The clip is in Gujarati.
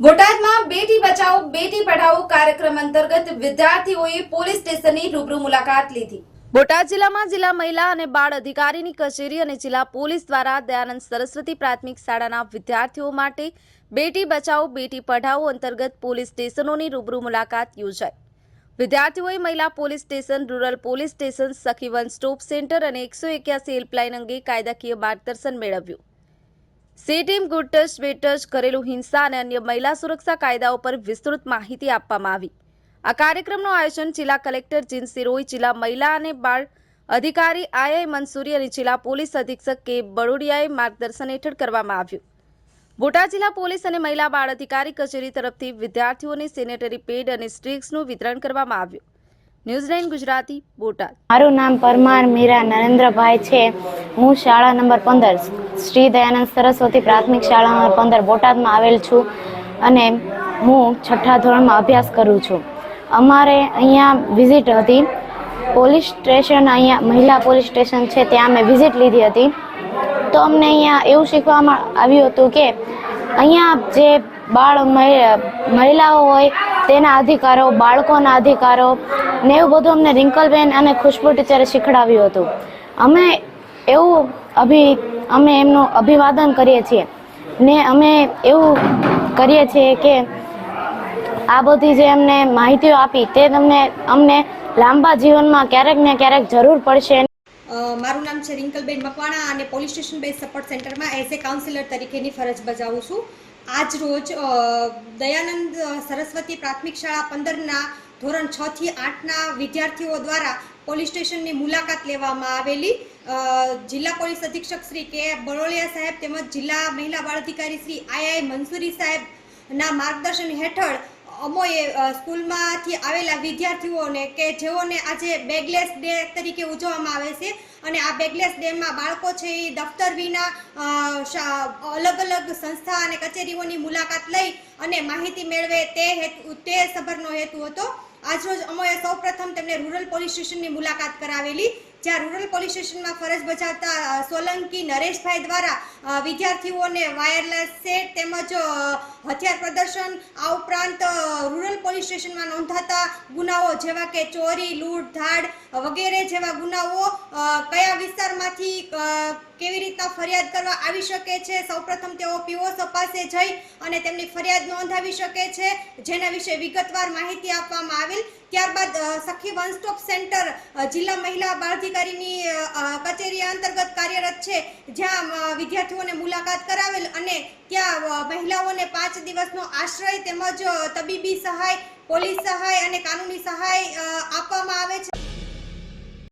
બોટાદમાં બેટી બચાવો, બેટી પઢાઓ કાર્યક્રમ અંતર્ગત વિદ્યાર્થીઓએ પોલીસ સ્ટેશનની રૂબરૂ મુલાકાત લીધી. બોટાદ જિલ્લામાં જિલ્લા મહિલા અને બાળ અધિકારીની કચેરી અને જિલ્લા પોલીસ દ્વારા દયાનંદ સરસ્વતી પ્રાથમિક શાળાના વિદ્યાર્થીઓ માટે બેટી બચાવો, બેટી પઢાઓ અંતર્ગત પોલીસ સ્ટેશનોની રૂબરૂ મુલાકાત યોજાઈ. વિદ્યાર્થીઓએ મહિલા police station, rural police station Sakhi one stop centre અને એકસો એક્યાસી હેલ્પલાઇન અંગે કાયદાકીય માર્ગદર્શન મેળવ્યું. સી ટીમ ગુડ ટચ હિંસા અને અન્ય મહિલા સુરક્ષા કાયદાઓ પર વિસ્તૃત માહિતી આપવામાં આવી. આ કાર્યક્રમનું આયોજન જિલ્લા કલેક્ટર જીન સિરોઈ જિલ્લા મહિલા અને બાળ અધિકારી આઈઆઈ મંસૂરી અને જિલ્લા પોલીસ અધિક્ષક કે બરોડિયાએ માર્ગદર્શન હેઠળ કરવામાં આવ્યું. બોટાદ જિલ્લા પોલીસ અને મહિલા બાળ અધિકારી કચેરી તરફથી વિદ્યાર્થીઓને સેનેટરી પેડ અને સ્ટ્રીક્સનું વિતરણ કરવામાં આવ્યું. New Zealand Gujarati, Botad. મારું નામ પરમાર મીરા નરેન્દ્રભાઈ છે. હું શાળા નંબર પંદર, શ્રી દયાનંદ સરસ્વતી પ્રાથમિક શાળા નંબર પંદર, બોટાદમાં આવેલ છું અને હું છઠ્ઠા ધોરણમાં અભ્યાસ કરું છું. અમારે અહીંયા વિઝિટ હતી. પોલીસ સ્ટેશન અહીંયા, મહિલા પોલીસ સ્ટેશન છે, ત્યાં મેં વિઝિટ લીધી હતી. તો અમને અહીંયા એવું શીખવામાં આવ્યું હતું કે અહીંયા જે બાળ મહિ- મહિલાઓ હોય, તેના અધિકારો, બાળકોના અધિકારો ને એવું બધું અમને રિંકલબેન અને ખુશ્બુ ટીચરે શીખડાવ્યું હતું. અમે એવું અભિ, અમે એમનું અભિવાદન કરીએ છીએ. ને અમે એવું કરીએ છીએ કે આ બધી જે અમને માહિતીઓ આપી તે તમને, અમને લાંબા જીવનમાં ક્યારેક ને ક્યારેક જરૂર પડશે. મારું નામ છે રિંકલબેન મકવાણા અને પોલીસ સ્ટેશન બેઝ સપોર્ટ સેન્ટરમાં એઝ એ કાઉન્સિલર તરીકેની ફરજ બજાવું છું. આજ રોજ દયાનંદ સરસ્વતી પ્રાથમિક શાળા પંદરના ધોરણ છ થી આઠના વિદ્યાર્થીઓ દ્વારા પોલીસ સ્ટેશનની મુલાકાત લેવામાં આવેલી. જિલ્લા પોલીસ અધિક્ષક શ્રી કે બરોલિયા સાહેબ તેમજ જિલ્લા મહિલા બાળ અધિકારી શ્રી આઈઆઈ મંસૂરી સાહેબના માર્ગદર્શન હેઠળ અમોએ સ્કૂલમાંથી આવેલા વિદ્યાર્થીઓને કે જેઓને આજે બેગલેસ ડે તરીકે ઉજવવામાં આવે છે અને આ બેગલેસ ડેમાં બાળકો છે એ દફતર વિના અલગ અલગ સંસ્થા અને કચેરીઓની મુલાકાત લઈ અને માહિતી મેળવે તે હેતુ, તે સભરનો હેતુ હતો. આજરોજ અમોએ સૌપ્રથમ તેમને રૂરલ પોલીસ સ્ટેશનની મુલાકાત કરાવેલી, જ્યાં રૂરલ પોલીસ સ્ટેશનમાં ફરજ બજાવતા સોલંકી નરેશભાઈ દ્વારા વિદ્યાર્થીઓને વાયરલેસ સેટ તેમજ હથિયાર પ્રદર્શન, આ ઉપરાંત રૂરલ પોલીસ સ્ટેશનમાં નોંધાતા ગુનાઓ જેવા કે ચોરી, લૂંટ, ધાડ વગેરે જેવા ગુનાઓ કયા વિસ્તારમાંથી કેવી રીતના ફરિયાદ કરવા આવી શકે છે? સૌપ્રથમ તેઓ પીઓસો પાસે જઈ અને તેમની ફરિયાદ નોંધાવી શકે છે, જેના વિશે વિગતવાર માહિતી આપવામાં આવેલ. ત્યારબાદ સખી વન સ્ટોપ સેન્ટર જિલ્લા મહિલા બાળ અધિકારીની કચેરી અંતર્ગત કાર્યરત છે, જ્યાં વિદ્યાર્થીઓને મુલાકાત કરાવેલ અને ત્યાં મહિલાઓને પાંચ દિવસનો આશ્રય તેમજ તબીબી સહાય, પોલીસ સહાય અને કાનૂની સહાય આપવામાં આવે આપવા